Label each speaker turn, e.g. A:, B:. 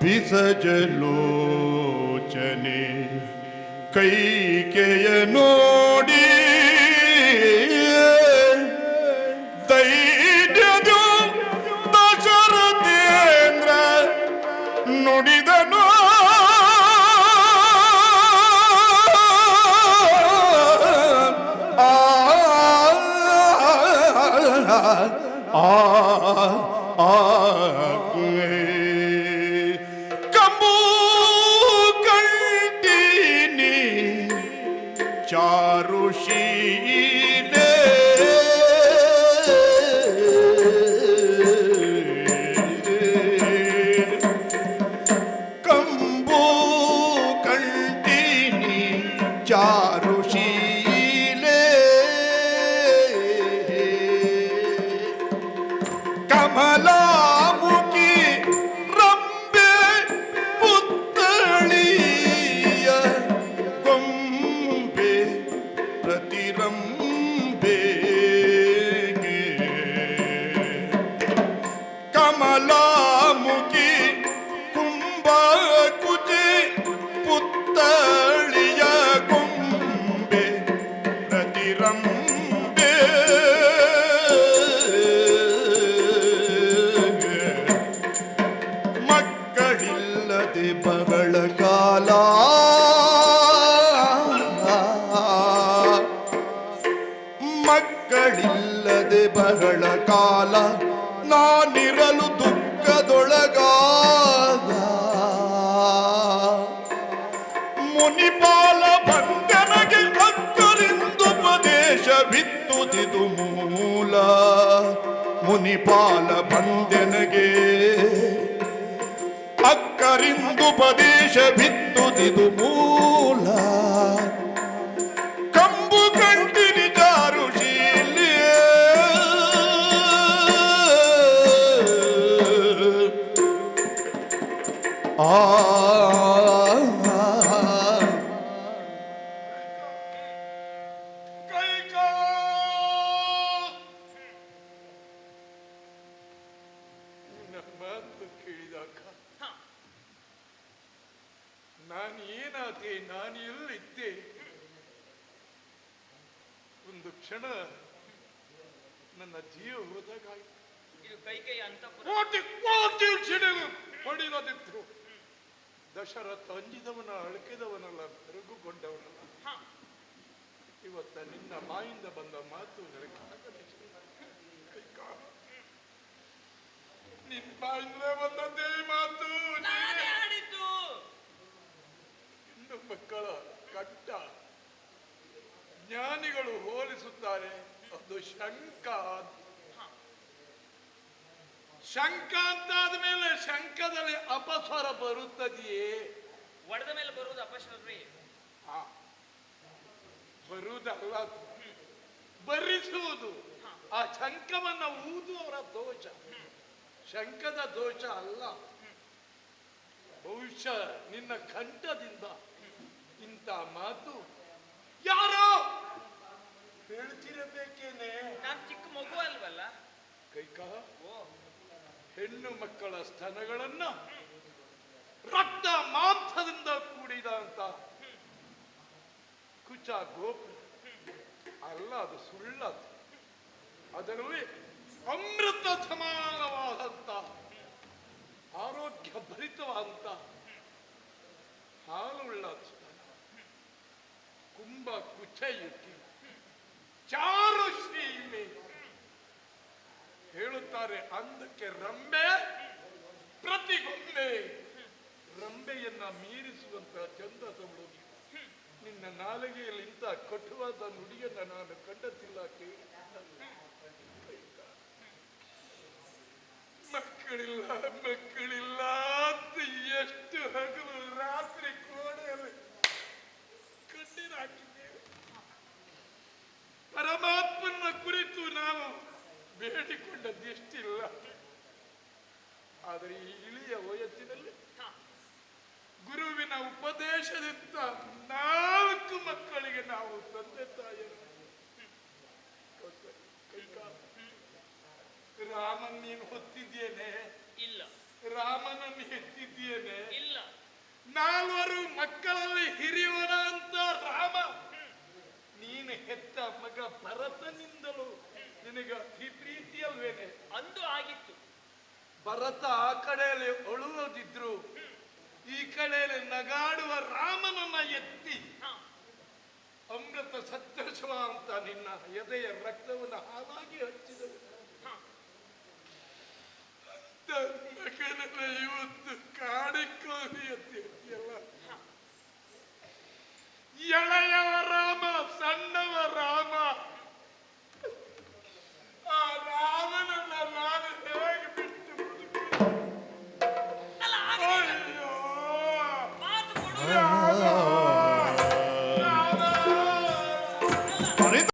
A: ಬಿಸಜಲೋಚನೆ ಕೈಕೆಯ ನೋಡಿ ಧೈರ್ಯದು ದಶರಥೇಂದ್ರ ನುಡಿದನು ಆ ಆ चारुषीने कंबू कंटिनी चारुषीले कमला प्रतिरम्बे ಮಕ್ಕಳಿಲ್ಲದೆ ಬಹಳ ಕಾಲ ನಾನಿರಲು ದುಃಖದೊಳಗಾದ ಮುನಿಪಾಲ ಬಂಧನಗೆ ಅಕ್ಕರಿಂದುಪದೇಶ ಬಿತ್ತುದಿದು ಮೂಲ. ಮುನಿಪಾಲ ಬಂಧನಗೆ ಅಕ್ಕರಿಂದುಪದೇಶ ಬಿತ್ತುದಿದು ಮೂಲ.
B: ಮಾತು ಕೇಳಿದಾಗ ನಾನು ಏನಾದೆ ನಾನು ಎಲ್ಲಿದ್ದೆ ಒಂದು ಕ್ಷಣ ನನ್ನ ಜೀವ ಹೋದಾಗ
C: ಇದು ಕೈಕೈ ಅಂತಪುರ
B: ಕೋಟಿ ಕೋಟಿ ಕ್ಷಣಗಳು ಪಡೆದಿದ್ರು ದಶರಥ ಅಂಜಿದವನ ಅಳಕಿದವನಲ್ಲ ಬೆರಗುಗೊಂಡವನಲ್ಲ
C: ಹ.
B: ಇವತ್ತ ನಿನ್ನ ಬಾಯಿಂದ ಬಂದ ಮಾತು ನನಗೆ. ನಿನ್ ಬಾಯಿಂದ ಬಂದದ್ದೇ ಮಾತು ಇನ್ನು ಮಕ್ಕಳ ಕಟ್ಟ ಜ್ಞಾನಿಗಳು ಹೋಲಿಸುತ್ತಾರೆ ಅದು ಶಂಕ ಶಂಕ ಅಂತಾದ ಮೇಲೆ ಶಂಕದಲ್ಲಿ ಅಪಸ್ವರ ಬರುತ್ತದೆಯೇ?
C: ಒಡೆದ ಮೇಲೆ ಬರುವುದು ಅಪಸ್ವರ
B: ಆ, ಬರುವುದಲ್ಲ ಬರಿಸುವುದು. ಆ ಶಂಕವನ್ನ ಊದುವವರ ದೋಷ. ಶಂಕದ ದೋಷ ಅಲ್ಲ. ಬಹುಶಃ ನಿನ್ನ ಕಂಠದಿಂದ ಇಂಥ ಮಾತು. ಯಾರೋ! ಹೇಳ್ತಿರಬೇಕೇನೆ?
C: ನಾನು ಚಿಕ್ಕ ಮಗು ಅಲ್ವಲ್ಲ?
B: ಹೆಣ್ಣು ಮಕ್ಕಳ ಸ್ತನಗಳನ್ನ ರಕ್ತ ಮಾಂಸದಿಂದ ಕೂಡಿದ ಅಂತ. ಕುಚ ಗೋಪು ಅಲ್ಲ, ಅದು ಸುಳ್ಳದು. ಅದರಲ್ಲಿ ಅಮೃತ ಸಮಾನವಾದಂತ ಆರೋಗ್ಯ ಭರಿತವಾದಂತ ಹಾಲುಳ್ಳ ಸ್ತನ. ಕುಂಭ ಕುಚಯುತಿ ಶ್ರೀಮೆ ಹೇಳುತ್ತಾರೆ ಅಂದಕ್ಕೆ ರಂಬೆ ಪ್ರತಿಗೊಂಬೆ. ರಂಬೆಯನ್ನ ಮೀರಿಸುವಂತ ಚಂದದವಳು ನಿನ್ನ ನಾಲಿಗೆಯಲ್ಲಿ ಇಂಥ ಕಟುವಾದ ನುಡಿಯನ್ನ ನಾನು ಕಂಡತಿಲ್ಲ ಕೇಳಿ ಮಕ್ಕಳಿಲ್ಲ ಮಕ್ಕಳಿಲ್ಲ. ಬೇಡಿಕೊಂಡದ್ದೆಷ್ಟಿಲ್ಲ ಆದರೆ ಈ ಇಳಿಯ ವಯಸ್ಸಿನಲ್ಲಿ ಗುರುವಿನ ಉಪದೇಶದಿಂದ ನಾಲ್ಕು ಮಕ್ಕಳಿಗೆ ನಾವು ತಂದೆ. ಕೈಕಾಲು. ರಾಮನ್ ನೀನು ಹೊತ್ತಿದ್ದೇನೆ.
C: ಇಲ್ಲ.
B: ರಾಮನನ್ನು ಎತ್ತಿದ್ದೇನೆ ಮಕ್ಕಳಲ್ಲಿ ಹಿರಿಯವನ ಅಂತ ರಾಮ. ನೀನು ಹೆತ್ತ ಮಗ ಭರತನಿಂದಲೂ ನಿನಗೆ ಅತಿ ಪ್ರೀತಿಯಲ್ವೇನೆ
C: ಅಂದು ಆಗಿತ್ತು
B: ಭರತ ಆ ಕಡೆಯಲ್ಲಿ ಅಳುವುದಿದ್ರು ಈ ಕಡೆಯಲ್ಲಿ ನಗಾಡುವ ರಾಮನನ್ನ ಎತ್ತಿ. ಅಮೃತ ಸತ್ಯಶವ ಅಂತ ನಿನ್ನ ಎದೆಯ ರಕ್ತವನ್ನು ಹಾಲಾಗಿ ಹಚ್ಚಿದವು